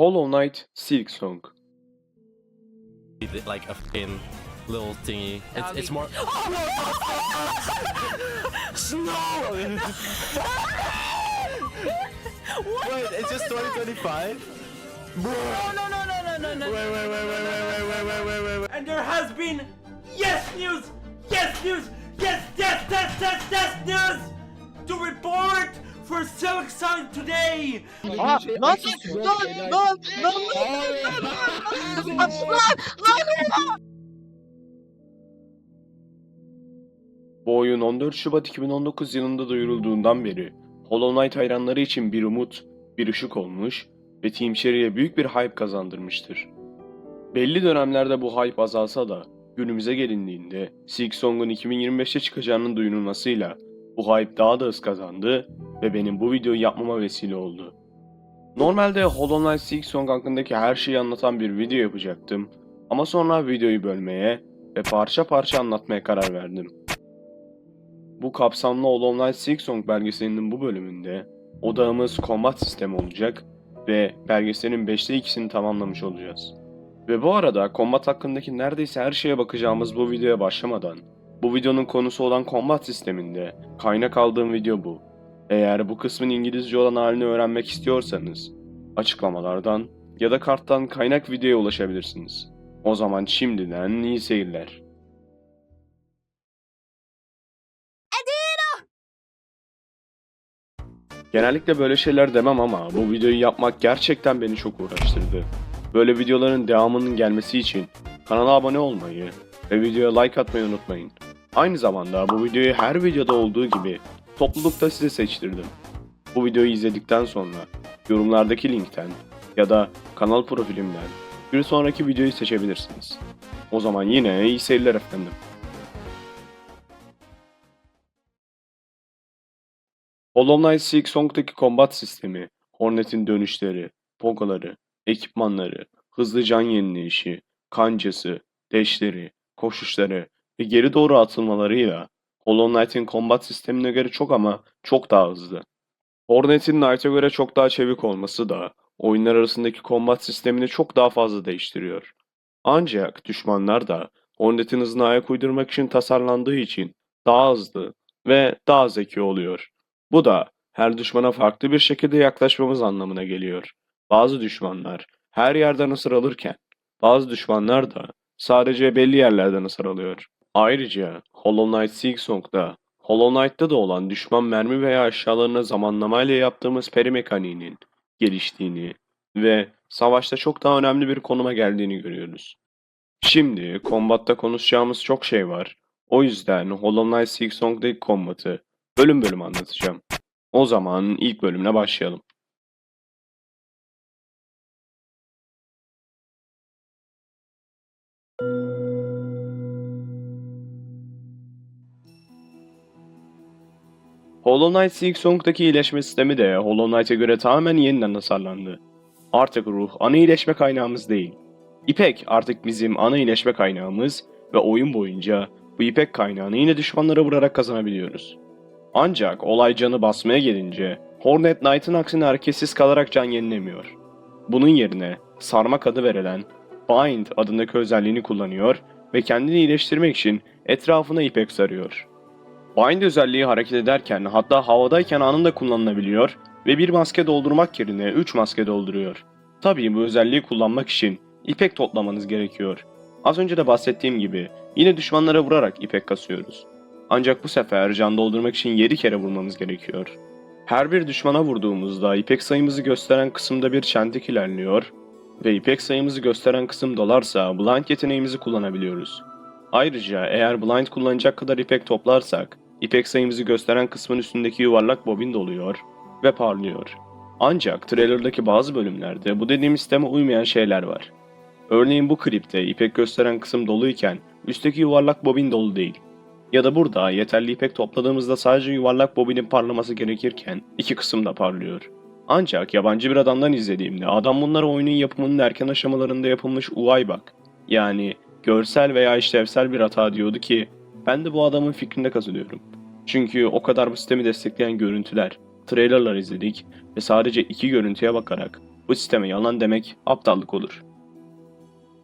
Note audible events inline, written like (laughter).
Hollow Knight Silk Song. like a fucking little thingy. It's, it's more. (laughs) Oh, (laughs) Snow! (laughs) Wait, it's just 2025? No, no, no, no, no, no, no. Wait, wait, wait, wait, wait, wait, wait, wait, wait, wait, wait. And there has been yes news, yes news, yes, yes, yes, yes, yes news to report for Silk Song today. Aa, lan lan lan lan lan lan lan lan Bu oyun 14 Şubat 2019 yılında duyurulduğundan beri Hollow Knight hayranları için bir umut, bir ışık olmuş ve Team Cherry'e büyük bir hype kazandırmıştır. Belli dönemlerde bu hype azalsa da günümüze gelindiğinde Silk Song'un 2025'te çıkacağının duyurulmasıyla bu hype daha da hız kazandı ve benim bu videoyu yapmama vesile oldu. Normalde Hollow Knight Silk Song hakkındaki her şeyi anlatan bir video yapacaktım ama sonra videoyu bölmeye ve parça parça anlatmaya karar verdim. Bu kapsamlı Hollow Knight Silk Song belgeselinin bu bölümünde odağımız combat sistemi olacak ve belgeselin 5'te 2'sini tamamlamış olacağız. Ve bu arada combat hakkındaki neredeyse her şeye bakacağımız bu videoya başlamadan bu videonun konusu olan combat sisteminde kaynak aldığım video bu. Eğer bu kısmın İngilizce olan halini öğrenmek istiyorsanız açıklamalardan ya da karttan kaynak videoya ulaşabilirsiniz. O zaman şimdiden iyi seyirler. Genellikle böyle şeyler demem ama bu videoyu yapmak gerçekten beni çok uğraştırdı. Böyle videoların devamının gelmesi için kanala abone olmayı ve videoya like atmayı unutmayın. Aynı zamanda bu videoyu her videoda olduğu gibi toplulukta size seçtirdim. Bu videoyu izledikten sonra yorumlardaki linkten ya da kanal profilimden bir sonraki videoyu seçebilirsiniz. O zaman yine iyi seyirler efendim. Hollow Knight Silk Song'daki combat sistemi, Hornet'in dönüşleri, pogaları, ekipmanları, hızlı can yenileyişi, kancası, deşleri, koşuşları ve geri doğru atılmalarıyla Hollow Knight'in combat sistemine göre çok ama çok daha hızlı. Hornet'in Knight'a göre çok daha çevik olması da oyunlar arasındaki combat sistemini çok daha fazla değiştiriyor. Ancak düşmanlar da Hornet'in hızına ayak uydurmak için tasarlandığı için daha hızlı ve daha zeki oluyor. Bu da her düşmana farklı bir şekilde yaklaşmamız anlamına geliyor. Bazı düşmanlar her yerden ısır alırken bazı düşmanlar da sadece belli yerlerden ısır alıyor. Ayrıca Hollow Knight Silk Song'da Hollow Knight'ta da olan düşman mermi veya aşağılarına zamanlamayla yaptığımız peri mekaniğinin geliştiğini ve savaşta çok daha önemli bir konuma geldiğini görüyoruz. Şimdi kombatta konuşacağımız çok şey var. O yüzden Hollow Knight Silk Song'daki kombatı bölüm bölüm anlatacağım. O zaman ilk bölümüne başlayalım. Hollow Knight Silk iyileşme sistemi de Hollow Knight'e göre tamamen yeniden tasarlandı. Artık ruh ana iyileşme kaynağımız değil. İpek artık bizim ana iyileşme kaynağımız ve oyun boyunca bu ipek kaynağını yine düşmanlara vurarak kazanabiliyoruz. Ancak olay canı basmaya gelince Hornet Knight'ın aksine hareketsiz kalarak can yenilemiyor. Bunun yerine sarmak adı verilen Bind adındaki özelliğini kullanıyor ve kendini iyileştirmek için etrafına ipek sarıyor. Bind özelliği hareket ederken hatta havadayken anında kullanılabiliyor ve bir maske doldurmak yerine 3 maske dolduruyor. Tabii bu özelliği kullanmak için ipek toplamanız gerekiyor. Az önce de bahsettiğim gibi yine düşmanlara vurarak ipek kasıyoruz. Ancak bu sefer can doldurmak için 7 kere vurmamız gerekiyor. Her bir düşmana vurduğumuzda ipek sayımızı gösteren kısımda bir çentik ilerliyor ve ipek sayımızı gösteren kısım dolarsa blind yeteneğimizi kullanabiliyoruz. Ayrıca eğer blind kullanacak kadar ipek toplarsak ipek sayımızı gösteren kısmın üstündeki yuvarlak bobin doluyor ve parlıyor. Ancak trailer'daki bazı bölümlerde bu dediğim sisteme uymayan şeyler var. Örneğin bu klipte ipek gösteren kısım doluyken üstteki yuvarlak bobin dolu değil. Ya da burada yeterli ipek topladığımızda sadece yuvarlak bobinin parlaması gerekirken iki kısım da parlıyor. Ancak yabancı bir adamdan izlediğimde adam bunları oyunun yapımının erken aşamalarında yapılmış UI bug yani görsel veya işlevsel bir hata diyordu ki ben de bu adamın fikrinde katılıyorum. Çünkü o kadar bu sistemi destekleyen görüntüler, trailerlar izledik ve sadece iki görüntüye bakarak Bu sisteme yalan demek aptallık olur.